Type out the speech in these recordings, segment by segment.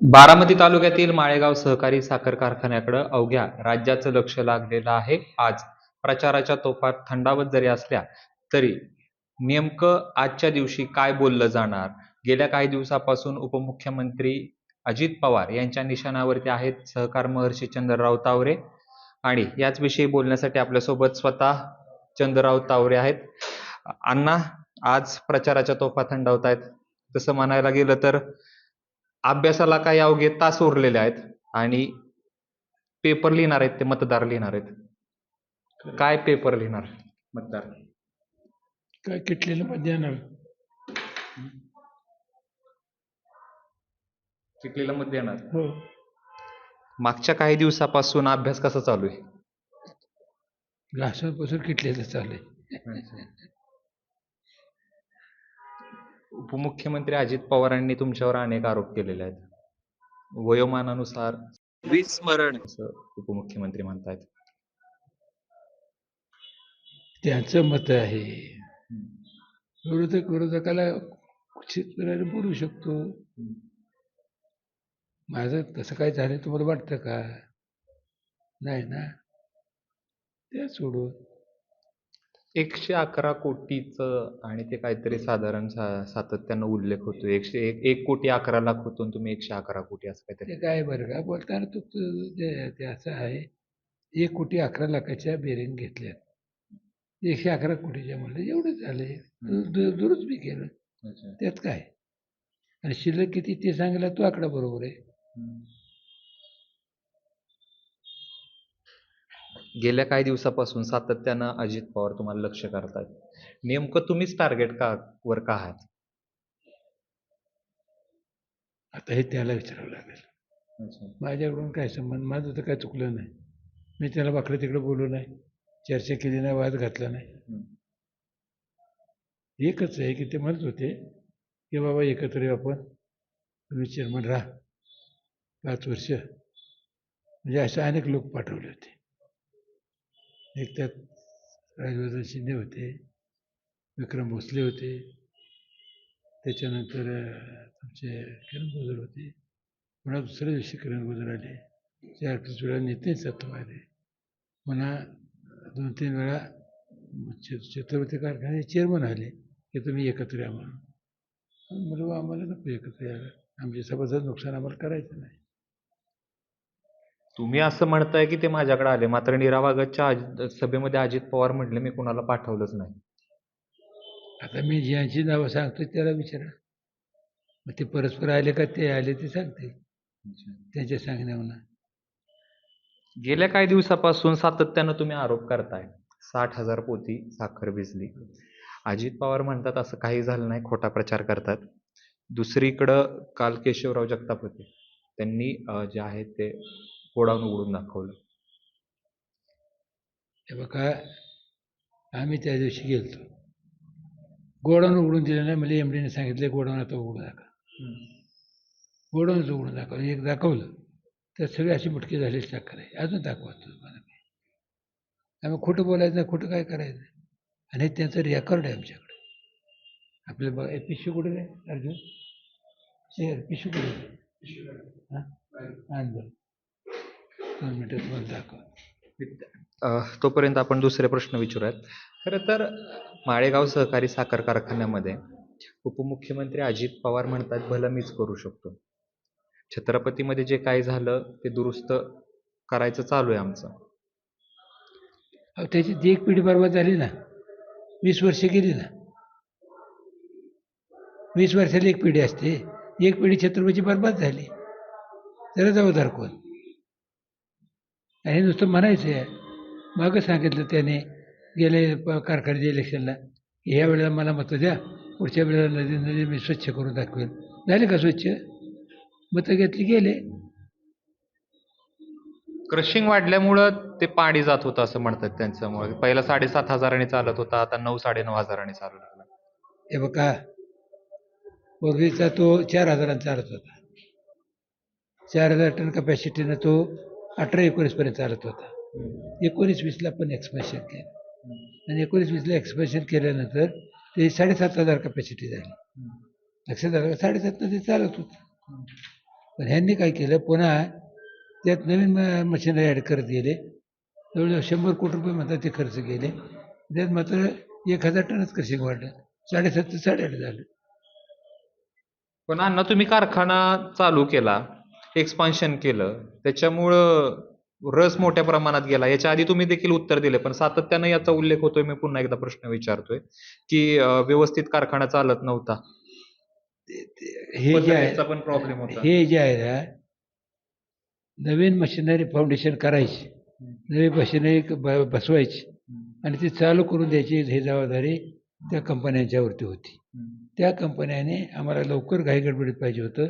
बारामती तालुक्यातील माळेगाव सहकारी साखर कारखान्याकडे अवघ्या राज्याचं लक्ष लागलेलं आहे. आज प्रचाराच्या तोफात थंडावत जरी असल्या तरी नेमकं आजच्या दिवशी काय बोललं जाणार? गेल्या काही दिवसापासून उपमुख्यमंत्री अजित पवार यांच्या निशाणावरती आहेत सहकार महर्षी चंद्रराव तावरे. आणि याच विषयी बोलण्यासाठी आपल्यासोबत स्वतः चंद्रराव तावरे आहेत. अण्णा आज प्रचाराच्या तोफा थंडावत आहेत तसं म्हणायला गेलं तर अभ्यासाला काही अवघे तास उरलेले आहेत आणि पेपर लिहिणार आहेत ते मतदार लिहिणार आहेत. काय पेपर लिहिणार? मतदार. काय किटलेलं मत देणार. चिखलीला मत देणार. हो. मागच्या काही दिवसापासून अभ्यास कसा चालू आहे? घासापासून किटलेलं चाललंय उपमुख्यमंत्री अजित पवारांनी तुमच्यावर अनेक आरोप केलेले आहेत. वयोमानानुसार विस्मरण. असं उपमुख्यमंत्री म्हणतायत. त्यांचं मत आहे. विरोधक विरोधकाला बोलू शकतो. माझं तसं काय झालं तुम्हाला वाटतं का? नाही ना? त्या सोडून एकशे अकरा कोटीचं आणि ते काहीतरी साधारण सा- सातत्यानं उल्लेख होतो. एकशे एक एक कोटी अकरा लाख होतो आणि तुम्ही एकशे अकरा कोटी असं काहीतरी ते काय बरं का? बोलताना तो तो- ते ते असं आहे एक कोटी अकरा लाखाच्या बेरींग घेतल्यात. एकशे अकरा कोटीच्या म्हणलं एवढं झालंय दु- दुरुस्त बी केलं. त्यात काय? आणि शिल्लक किती ते सांगायला तो आकडा बरोबर आहे. गेल्या काही दिवसापासून सातत्यानं अजित पवार तुम्हाला लक्ष करतायत. नेमकं तुम्हीच टार्गेट का वर का आहात? आता हे त्याला विचारावं लागेल. माझ्याकडून काय संबंध? माझं तर काय चुकलं नाही. मी त्याला वाकडं तिकडं बोलू नाही. चर्चा केली नाही वाद घातला नाही. एकच आहे की ते म्हणत होते की बाबा एकत्र येऊ आपण. तुम्ही चेअरमन राहा. पाच वर्ष. म्हणजे असे अनेक लोक पाठवले होते. एक त्यात राजवर्धन शिंदे होते विक्रम भोसले होते. त्याच्यानंतर तुमचे किरण गोजर होते. पुन्हा दुसऱ्या दिवशी किरण गोजर आले. चार पाच वेळा नितीन सत्व आले पुन्हा दोन तीन वेळा छ- छत्रपती कारखान्याचे चेअरमन आले की तुम्ही एकत्र या म्हणून. मग म्हणलं आम्हाला नको एकत्र यायला. आमच्या सभासद नुकसान आम्हाला करायचं नाही. तुम्ही असं म्हणताय की ते माझ्याकडे आले. मात्र निरावागतच्या अज- सभेमध्ये अजित पवार म्हटले मी कुणाला पाठवलंच नाही. आता मी ज्यांची नावं सांगतो त्याला विचारा. मग ते परस्पर आले का ते आले ते सांगते त्यांच्या सांगण्यावर गेल्या काही दिवसापासून सातत्यानं तुम्ही आरोप करताय. साठ हजार पोती साखर भिजली. अजित पवार म्हणतात असं काही झालं नाही खोटा प्रचार करतात. दुसरीकडं काल केशवराव जगताप होते. त्यांनी अं, जे आहे ते गोडाऊन उघडून दाखवलं. हे बघा आम्ही त्या दिवशी गेलतो. गोडाऊन उघडून दिलं नाही मला एम डीने सांगितलं गोडाऊन आता उघडून दाखवा. गोडाऊनच उघडून दाखवलं. एक दाखवलं. तर सगळी अशी मुटकी झालेली साखर आहे. अजून दाखवा तुम्हाला मी आम्ही खोटं बोलायचं नाही खोटं काय करायचं? नाही. आणि हे त्यांचं रेकॉर्ड आहे आमच्याकडे. आपल्या बघा पिशवी कुठे रे अर्जुन? पिशवी कुठे? हां आण बरं दोन मिनटं तुम्हाला दाखवा अह, तोपर्यंत आपण दुसरे प्रश्न विचारूयात. खरं तर माळेगाव सहकारी साखर कारखान्यामध्ये उपमुख्यमंत्री अजित पवार म्हणतात भलं मीच करू शकतो. छत्रपतीमध्ये जे काही झालं ते दुरुस्त करायचं चालू आहे आमचं. त्याची ती एक पिढी बरबाद झाली ना. वीस वर्ष गेली ना. वीस वर्षाला एक पिढी असते. एक पिढी छत्रपती बरबाद झाली. त्याला जबाबदार कोण? हे नुसतं म्हणायचं आहे मागं सांगितलं त्याने गेले प- कारखान्याच्या इलेक्शनला की ह्या वेळेला मला मतं द्या पुढच्या वेळेला नदी नदी मी स्वच्छ करून दाखवेल. झाले का स्वच्छ? मतं घेतली गेले. क्रशिंग वाढल्यामुळं ते पाणी जात होतं असं म्हणतात त्यांच्यामुळे. पहिला साडेसात हजाराने चालत होता आता नऊ साडेनऊ हजाराने चालू लागला. हे बघा पूर्वीचा तो चार हजारांचा चालत होता. चार हजार टन कपॅसिटीनं तो अठरा एकोणीसपर्यंत चालत होता. एकोणीस वीसला पण एक्सपेन्शन केलं. आणि एकोणीस वीसला एक्सपेन्शन केल्यानंतर ते साडेसात हजार कपॅसिटी झाली. लक्षात आलं साडेसातनं ते चालत होतं. पण ह्यांनी काय केलं? पुन्हा त्यात नवीन म मशिनरी ॲड करत गेले. जवळजवळ शंभर कोटी रुपये म्हणतात ते खर्च केले. त्यात मात्र एक हजार टनच क्रशिंग वाढलं साडेसात ते साडेआठ झालं. पण अण्णा तुम्ही कारखाना चालू केला. एक्सपान्शन केलं. त्याच्यामुळं रस मोठ्या प्रमाणात गेला. याच्या आधी तुम्ही देखील उत्तर दिले पण सातत्यानं याचा उल्लेख होतोय. मी पुन्हा एकदा प्रश्न विचारतोय की व्यवस्थित कारखाना चालत नव्हता. हे जे आहे पण प्रॉब्लेम होता. हे जे आहे ना नवीन मशिनरी फाउंडेशन करायची. नवीन मशिनरी बसवायची. आणि ती चालू करून द्यायची. ही जबाबदारी त्या कंपन्यांच्यावरती होती. त्या कंपन्याने आम्हाला लवकर घाई गडबडीत पाहिजे होतं.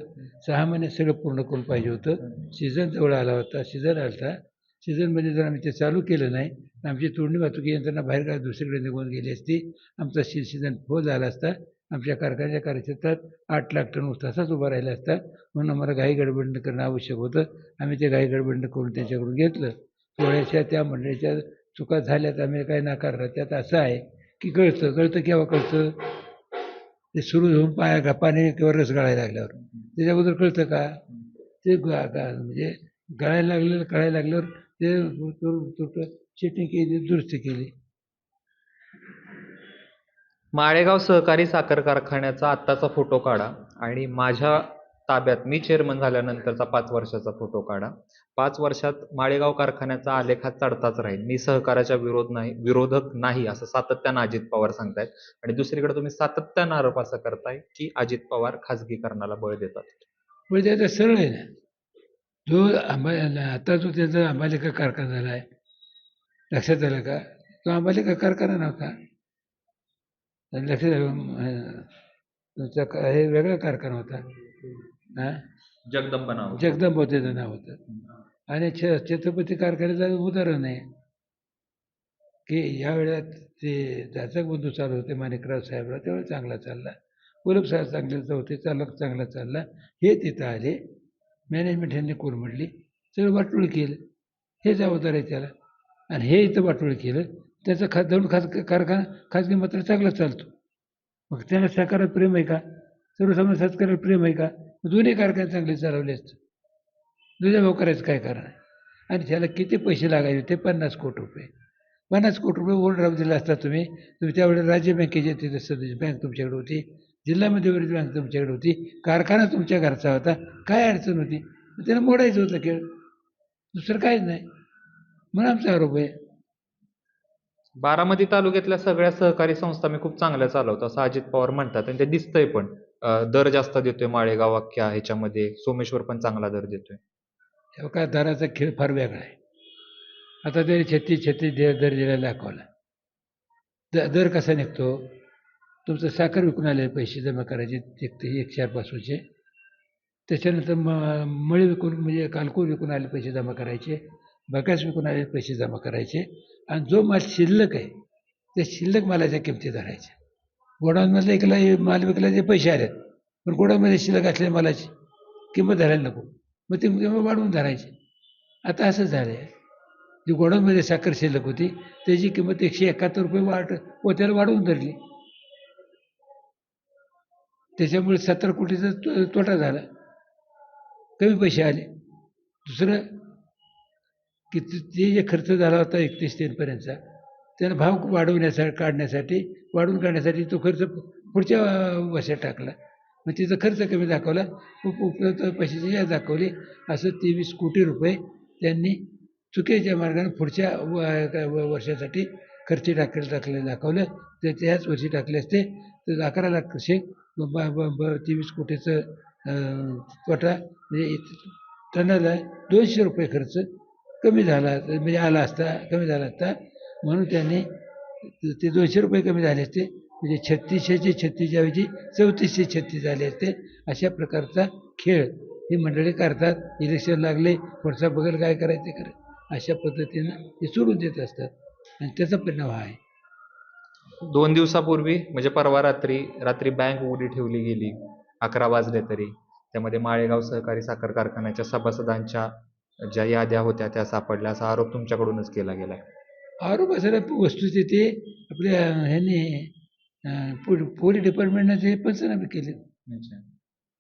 सहा महिने सगळं पूर्ण करून पाहिजे होतं. सीझन जवळ आला होता सीझन आला होता. सीझनमध्ये जर आम्ही ते चालू केलं नाही तर आमची तोडणी वाहतुकी यंत्रणा बाहेर काय दुसरीकडे निघून गेली असती. आमचा सी सीझन फो झाला असता. आमच्या कारखान्याच्या कार्यक्षेत्रात आठ लाख टन तसाच उभा राहिला असता. म्हणून आम्हाला घाई गडबडीनं करणं आवश्यक होतं. आम्ही ते घाई गडबडीनं करून त्यांच्याकडून घेतलं. थोड्याशा त्या मंडळीच्या चुका झाल्यात आम्ही काय नाकारलं. त्यात असं आहे की कळतं कळतं केव्हा कळतं. ते सुरू होऊन पाया का पाणी किंवा रस गळायला लागल्यावर. त्याच्याबद्दल कळतं का? ते ग- म्हणजे गळायला लागलेलं कळायला लागल्यावर ते चेटिंग केली दुरुस्ती केली. माळेगाव सहकारी साखर कारखान्याचा आत्ताचा फोटो काढा आणि माझ्या ताब्यात मी चेअरमन झाल्यानंतरचा पाच वर्षाचा फोटो काढा. पाच वर्षात माळेगाव कारखान्याचा आलेख हा चढताच राहील. मी सहकाराच्या विरोध नाही विरोधक नाही असं सातत्यानं अजित पवार सांगतायत. आणि दुसरीकडे तुम्ही सातत्यानं आरोप असा करताय की अजित पवार खाजगीकरणाला बळ देतात? म्हणजे त्याचा सरळ आहे ना. जो आंबा आता जो त्याचा आंबालिका कारखाना झाला आहे. लक्षात आलं का? तो आंबालिका कारखाना नव्हता. लक्षात तुमचा हे वेगळा कारखाना होता. जगदंब नाव जगदंब त्याचं नाव होतं. आणि छ छत्रपती कारखान्याचं उदाहरण आहे. की या वेळात ते जाचक बंधू चालू होते माणिकराव साहेबराव त्यावेळेस चांगला चालला. कुलप साहेब चांगले होते चालक चांगला चालला. हे तिथं आले. मॅनेजमेंट ह्यांनी कोलमडली सगळं वाटोळी केलं. हे जबाबदार आहे त्याला. आणि हे इथं वाटोळी केलं. त्याचं खा दोन खास कारखाना खाजगी मात्र चांगला चालतो. मग त्याला सहकारात प्रेम आहे का? सर्वसामान्य शेतकऱ्याला प्रेम आहे का? दोन्ही कारखाने चांगले चालवले असते. दुसऱ्या भाऊ करायचं काय कारण आहे? आणि त्याला किती पैसे लागायचे? ते पन्नास कोटी रुपये. पन्नास कोटी रुपये ओढ दिला असता तुम्ही. तुम्ही त्यावेळेस राज्य बँकेची तिथे सदस्य बँक तुमच्याकडे होती. जिल्हा मध्यवर्ती बँक तुमच्याकडे होती. कारखाना तुमच्या घरचा होता. काय अडचण होती? त्याला मोडायचं होतं खेळ. दुसरं काहीच नाही. म्हणून आमचा आरोप आहे. बारामती तालुक्यातल्या सगळ्या सहकारी संस्था मी खूप चांगल्या चालवतो असं अजित पवार म्हणतात. आणि ते दिसतंय पण. दर जास्त देतोय माळेगाव अख्ख्या ह्याच्यामध्ये. सोमेश्वर पण चांगला दर देतोय. तेव्हा काय दराचा खेळ फार वेगळा आहे. आता तरी छत्तीस छत्तीस दे दर दिलेला दाखवला द दर कसा निघतो? तुमचं साखर विकून आले पैसे जमा करायचे एक ते एक चारपासूनचे त्याच्यानंतर म मळी विकून म्हणजे कालकूर विकून आलेले पैसे जमा करायचे बकास विकून आलेले पैसे जमा करायचे. आणि जो माल शिल्लक आहे त्या शिल्लक मालाच्या किमती धरायच्या. गोडाऊनमधला एकला माल विकला जे पैसे आले. पण गोडाऊनमध्ये शिल्लक असलेल्या मालाची किंमत धरायला नको. मग ते किंमत वाढवून धरायची. आता असं झालं आहे जी गोडाऊनमध्ये साखर शिल्लक होती त्याची किंमत एकशे एकाहत्तर रुपये वाढ पोत्याला वाढवून धरली. त्याच्यामुळे सत्तर कोटीचा तो- तोटा झाला. कमी पैसे आले. दुसरं की ते जे खर्च झाला होता एकतीस तीनपर्यंतचा त्यानं भाव वाढवण्यासा काढण्यासाठी वाढवून काढण्यासाठी तो खर्च पुढच्या वर्षात टाकला. मग तिचा खर्च कमी दाखवला उप उपलब्ध पैशाची या दाखवली. असं तेवीस कोटी रुपये त्यांनी चुकीच्या मार्गाने पुढच्या व- वर्षासाठी खर्च टाकले टाकले दाखवलं. ते त्याच वर्षी टाकले असते. तर अकरा लाख कसे? ब ब तेवीस कोटीचं तोटा म्हणजे इत- टनाला दोनशे रुपये खर्च कमी झाला म्हणजे आला असता कमी झाला असता. म्हणून त्यांनी ते दोनशे रुपये कमी झाले असते. म्हणजे छत्तीसशेचे छत्तीसच्या ऐवजी चौतीसशे छत्तीस झाले असते. अशा प्रकारचा खेळ ही मंडळी करतात. इलेक्शन लागले पुढचा बगल काय करायचं ते अशा पद्धतीनं ते सोडून देत असतात. आणि त्याचा परिणाम हा आहे. दोन दिवसापूर्वी म्हणजे परवा रात्री रात्री बँक उघडी ठेवली गेली. अकरा वाजले तरी. त्यामध्ये माळेगाव सहकारी साखर कारखान्याच्या सभासदांच्या ज्या याद्या होत्या त्या सापडल्या असा आरोप तुमच्याकडूनच केला गेलाय. आरोप असायला वस्तुस्थिती आपल्या ह्यांनी पोलीस डिपार्टमेंटनं ते पंचनामे केले.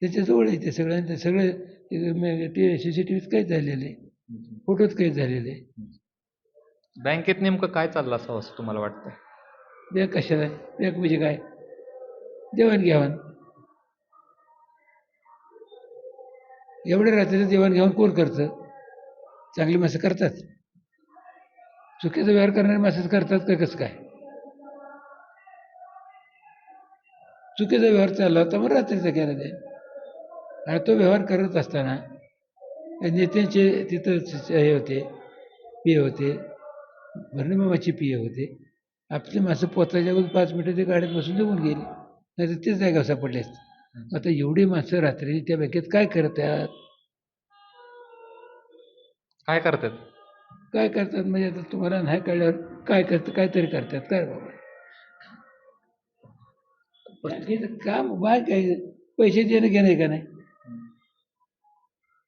त्याच्याजवळ आहे ते सगळ्यांचं सगळं ते सी सी टी व्हीत काहीच झालेले फोटोच काहीच झालेले बँकेत नेमकं काय चाललं असावं असं तुम्हाला वाटतंय? बँक कशाला? बँक म्हणजे काय? देवाणघेवाण एवढ्या रात्रीचं देवाणघेवाण कोण करतं? चांगली माणसं करतात? चुकीचा व्यवहार करणारे माणसं करतात का कसं काय? चुकीचा व्यवहार चालला होता मग रात्रीचा केला ते. आणि तो व्यवहार करत असताना त्या नेत्यांचे तिथं हे होते पी होते भरणीमामाचे पी होते. आपली माणसं पोचायच्या अगोदर पाच मिनिटं ते गाडीत बसून निघून गेली. नाही तर तेच जागा सापडले असते. आता एवढी माणसं रात्री त्या बँकेत काय करतात? काय करतात? काय करतात? म्हणजे आता तुम्हाला नाही कळल्यावर काय करतात काहीतरी करतात. काय बाबा? बँकेचं काम बाय काय पैसे देणं घेणं का नाही?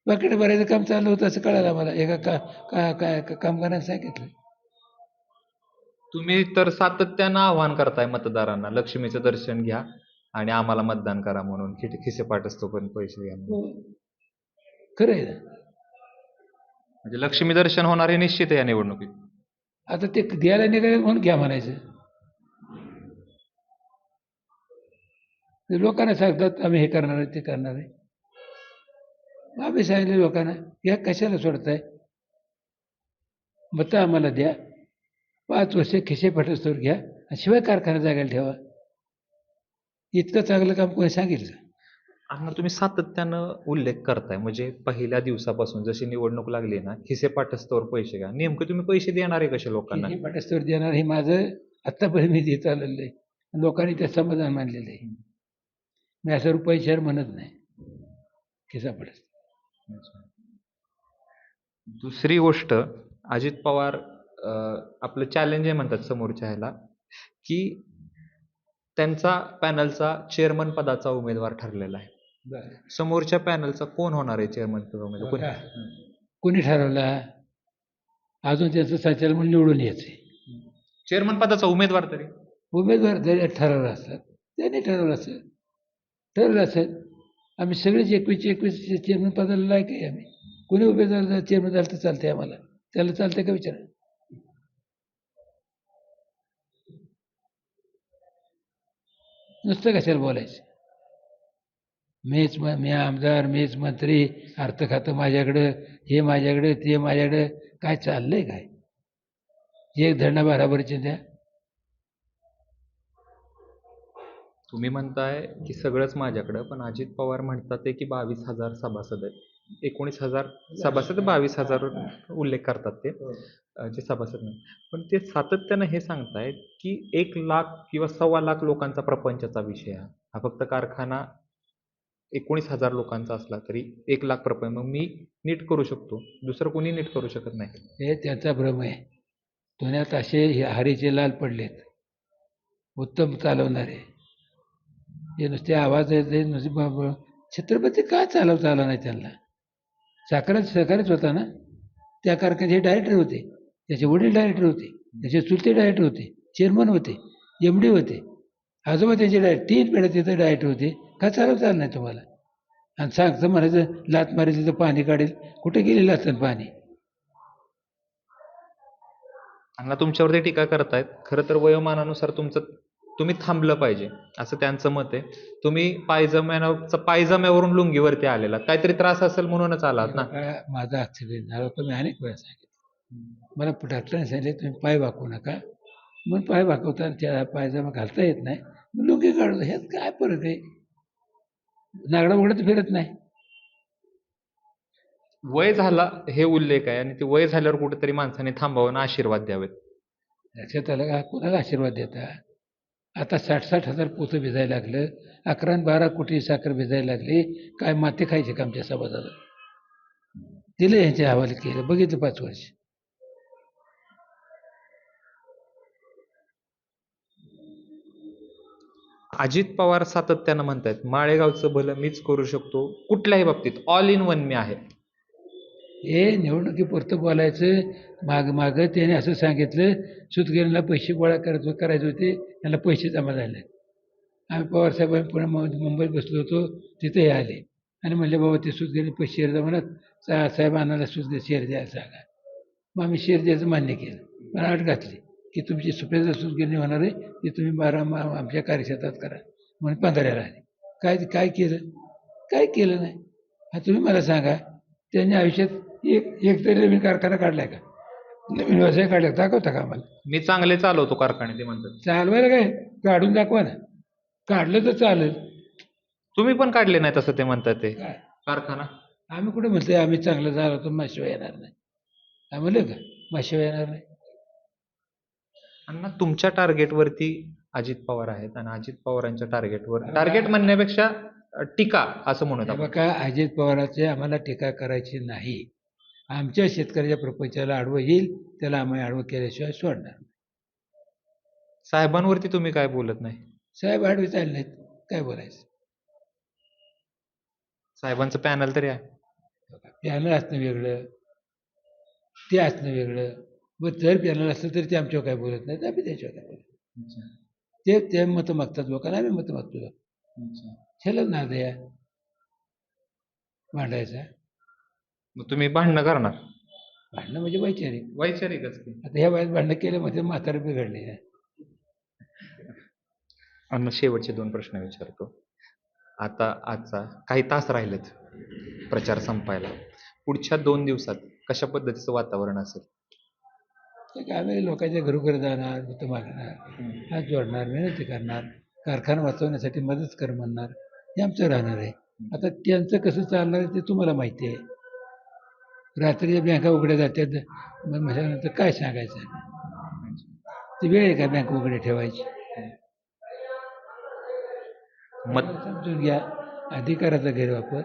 पाकिट भरायचं काम चालू होतं असं कळालं आम्हाला. एका का काय का- कामगाराने सांगितलं. तुम्ही तर सातत्यानं आव्हान करताय मतदारांना. लक्ष्मीचं दर्शन घ्या आणि आम्हाला मतदान करा म्हणून. खिसे पाठसतो पण पैसे घ्या. हो. खरं आहे ना? म्हणजे लक्ष्मी दर्शन होणार हे निश्चित आहे या निवडणुकीत. आता ते द्यायला निघाले म्हणून घ्या म्हणायचं. ते लोकांना सांगतात आम्ही हे करणार आहे ते करणार आहे. आम्ही सांगितले लोकांना या कशाला सोडताय? मतं आम्हाला द्या. पाच वर्ष खिसे फटस्तोर घ्या आणि शिवाय कारखाना जागायला ठेवा. इतकं चांगलं काम कोणी सांगितलं? अण्णा तुम्ही सातत्यानं उल्लेख करताय. म्हणजे पहिल्या दिवसापासून जशी निवडणूक लागली ना खिसे पाठसतोवर पैसे घ्या. नेमकं तुम्ही पैसे देणार आहे कसे लोकांना? खिसे फाटस्तोवर देणार हे माझं आत्तापर्यंत मी देत आलेलं आहे लोकांनी ते समाधान मानलेलं आहे. मी असं रुपये म्हणत नाही. खिसा पडत दुसरी गोष्ट अजित पवार आपलं चॅलेंज आहे म्हणतात समोरच्या ह्याला की त्यांचा पॅनलचा चेअरमन पदाचा उमेदवार ठरलेला आहे. समोरच्या पॅनलचा कोण होणार आहे चेअरमन उमेदवार कोण- बघा. कोणी ठरवला? अजून त्यांचं संचालन म्हणून निवडून यायचे चेअरमन पदाचा उमेदवार तरी. उमेदवार जरी ठरवलं असतात त्यांनी ठरवलं असेल. ठरवलं असेल. आम्ही सगळेच एकवीसचे एकवीस चेअरमन पदाला लायक आहे आम्ही. कोणी उमेदवार चेअरमन झालं तर चालतंय आम्हाला. त्याला चालतंय का विचारा? नुसतं कशाला बोलायचं? मीच म मी आमदार मीच मंत्री अर्थ खातं माझ्याकडं हे माझ्याकडं ते माझ्याकडं काय चाललंय काय? एक धरणा बराबरचे द्या तुम्ही म्हणताय की सगळंच माझ्याकडं पण अजित पवार म्हणतात ते की बावीस हजार सभासद आहेत. एकोणीस हजार सभासद बावीस हजार उल्लेख करतात ते जे सभासद नाही. पण ते सातत्यानं हे सांगतायत की एक लाख किंवा सव्वा लाख लोकांचा प्रपंचाचा विषय हा हा फक्त कारखाना एकोणीस हजार लोकांचा असला तरी एक लाख प्रपंच मग मी नीट करू शकतो. दुसरं कोणी नीट करू शकत नाही. हे त्यांचा भ्रम आहे. धुण्यात असे हे हरीचे लाल पडलेत. उत्तम चालवणारे. हे नुसते आवाज येते नुसते छत्रपती का चालवता आला नाही त्यांना? साखरच सहकारच होता ना? त्या कारखान्याचे डायरेक्टर होते. त्याचे वडील डायरेक्टर होते. त्याचे चुलते डायरेक्टर होते. चेअरमन होते. एम डी होते. आजोबा त्यांचे डायरेक्ट तीन पिढ्या तिथं डायरेक्टर होते. का चालवता नाही तुम्हाला? आणि सांगतं म्हणायचं लात मारी तिथं पाणी काढेल. कुठे गेलेलं असतं पाणी? अण्णा तुमच्यावरती टीका करतायत. खरं तर वयोमानानुसार तुमचं तुम्ही थांबलं पाहिजे. असं त्यांचं मत आहे. तुम्ही पायजम्यानं पायजम्यावरून लुंगीवरती आलेला. काहीतरी त्रास असेल म्हणूनच आलात ना? माझा ॲक्सिडेंट झाला मी अनेक वेळा सांगितलं. मला डॉक्टरांनी सांगितले तुम्ही पाय वाकवू नका. म्हणून पाय वाकवताना त्या पायजामा घालता येत नाही. मग लुंगी काढतो ह्यात काय फरक आहे? नागडा उघडत फिरत नाही. वय झाला हे उल्लेख आहे आणि ते वय झाल्यावर कुठेतरी माणसाने थांबावं आणि आशीर्वाद द्यावेत. लक्षात आलं का? कोणाला आशीर्वाद देता? आता साठ साठ हजार पोतं भिजायला लागलं. अकरा आणि बारा कोटी साखर भिजायला लागली. काय माती खायचे का आमच्या समाजाला? दिलं यांच्या हवाले केलं. बघितलं पाच वर्ष. अजित पवार सातत्यानं म्हणतायत माळेगावचं भलं मीच करू शकतो कुठल्याही बाबतीत. ऑल इन वन मी आहे. हे निवडणुकीपुरतं बोलायचं माग मागं त्याने असं सांगितलं सुतगिरीला पैसे गोळा करत करायचे होते त्यांना पैसे जमा झाले. आम्ही पवारसाहेब आम्ही पुणे मुंबईत बसलो होतो तिथे हे आले. आणि म्हणले बाबा ते सुतगिरी पैसे शेअर द्या म्हणत सा साहेब आणायला सुतगिरी शेअर द्यायला सांगा. मग आम्ही शेअर द्यायचं मान्य केलं पण अट घातली. की तुमची सूत गिरणी होणार आहे ती तुम्ही बारा मा आमच्या कार्यक्षेत्रात करा. म्हणून पंधराला आले काय काय केलं? काय केलं नाही? हा तुम्ही मला सांगा त्यांनी आयुष्यात एक एक तरी नवीन कारखाना काढलाय का? नवीन व्यवसाय काढला दाखवता का आम्हाला? मी चांगले चालवतो कारखाने ते म्हणतात. चालवायला काय? काढून दाखवा ना. काढलं तर चालेल. तुम्ही पण काढले नाही तसं ते म्हणतात ते. काय? कारखाना? आम्ही कुठे म्हणतोय आम्ही चांगलं झालं तर माशिवाय येणार नाही. आम्ही म्हणलं का? माशिवाय येणार नाही. अण्णा तुमच्या टार्गेटवरती अजित पवार आहेत आणि अजित पवारांच्या टार्गेटवर टार्गेट म्हणण्यापेक्षा टीका असं म्हणूयात हे आपण. बघा अजित पवाराचे आम्हाला टीका करायची नाही. आमच्या शेतकऱ्याच्या प्रपंचाला आडवं येईल त्याला आम्ही आडवं केल्याशिवाय सोडणार नाही. साहेबांवरती तुम्ही काय बोलत नाही? साहेब आडवे चालले नाहीत काय बोलायचं? साहेबांचं पॅनल तरी आहे. पॅनल असणं वेगळं ते असणं वेगळं. मग जर पॅनल असलं तरी ते आमच्यावर काय बोलत नाहीत आम्ही त्याच्यावर काय बोलत ते ते मतं मागतात लोकांना आम्ही मतं मागतो ह्याला ना द्या मांडायचा मग तुम्ही भांडणं करणार? भांडणं म्हणजे वैचारिक. वैचारिकच की. आता ह्या वयात भांडणं केलं म्हणजे म्हातारे बिघडले. अण्णा शेवटचे दोन प्रश्न विचारतो. आता आजचा काही तास राहिलेत. प्रचार संपायला. पुढच्या दोन दिवसात कशा पद्धतीचं वातावरण असेल? तर काय आम्ही लोकांच्या घरोघरी जाणार मतं मागणार हात जोडणार विनंती करणार कारखाना वाचवण्यासाठी मदत कर म्हणणार हे आमचं राहणार आहे. आता त्यांचं कसं चालणार आहे ते तुम्हाला माहिती आहे. रात्री बँका उघड्या जातात मग म्हटल्यानंतर काय सांगायचं? ती वेळ आहे का बँक उघडे ठेवायची? मत समजून घ्या अधिकाराचा गैरवापर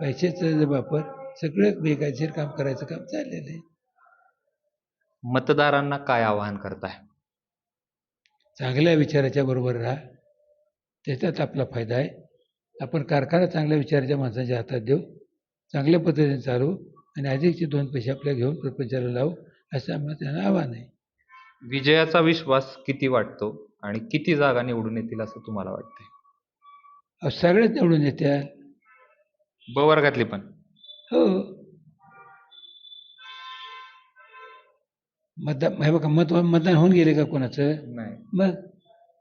पैशाचा वापर सगळं बेकायदेशीर काम करायचं काम चाललेलं आहे. मतदारांना काय आवाहन करताय? चांगल्या विचाराच्या बरोबर राहा. त्याच्यात आपला फायदा आहे. आपण कारखाना चांगल्या विचाराच्या माणसाच्या हातात देऊ. चांगल्या पद्धतीने चालवू आणि अधिकचे दोन पैसे आपल्या घेऊन प्रपंचाला लावू असं आम्हाला त्यांना आव्हान आहे. विजयाचा विश्वास किती वाटतो आणि किती जागा निवडून येतील असं तुम्हाला वाटतंय? अहो, सगळेच निवडून येत्या ब वर्गातली पण. हो. मतदान हे बघा मत मतदान होऊन गेले का कोणाचं? नाही. मग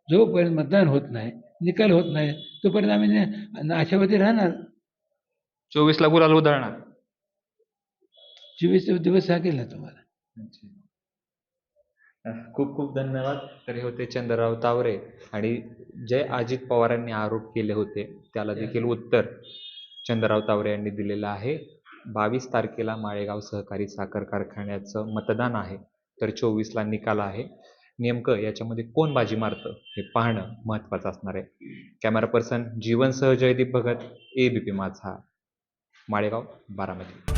जोपर्यंत मतदान होत नाही निकाल होत नाही तोपर्यंत आम्ही ने- आशावादी राहणार. चोवीसला गुलाल उधळणार. चोवीस दिवस सांगेल ना तुम्हाला. खूप खूप धन्यवाद. तर हे होते चंद्रराव तावरे आणि जे अजित पवारांनी आरोप केले होते. त्याला देखील उत्तर चंद्रराव तावरे यांनी दिलेलं आहे. बावीस तारखेला माळेगाव सहकारी साखर कारखान्याचं मतदान आहे. तर चोवीसला निकाल आहे. नेमकं याच्यामध्ये कोण बाजी मारतं हे पाहणं महत्त्वाचं असणार आहे. Camera person जीवनसह Jaydeep Bhagat A B P Majha. Malegaon Baramati.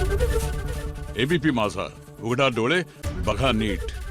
ABP माझा. उघडा डोळे बघा नीट.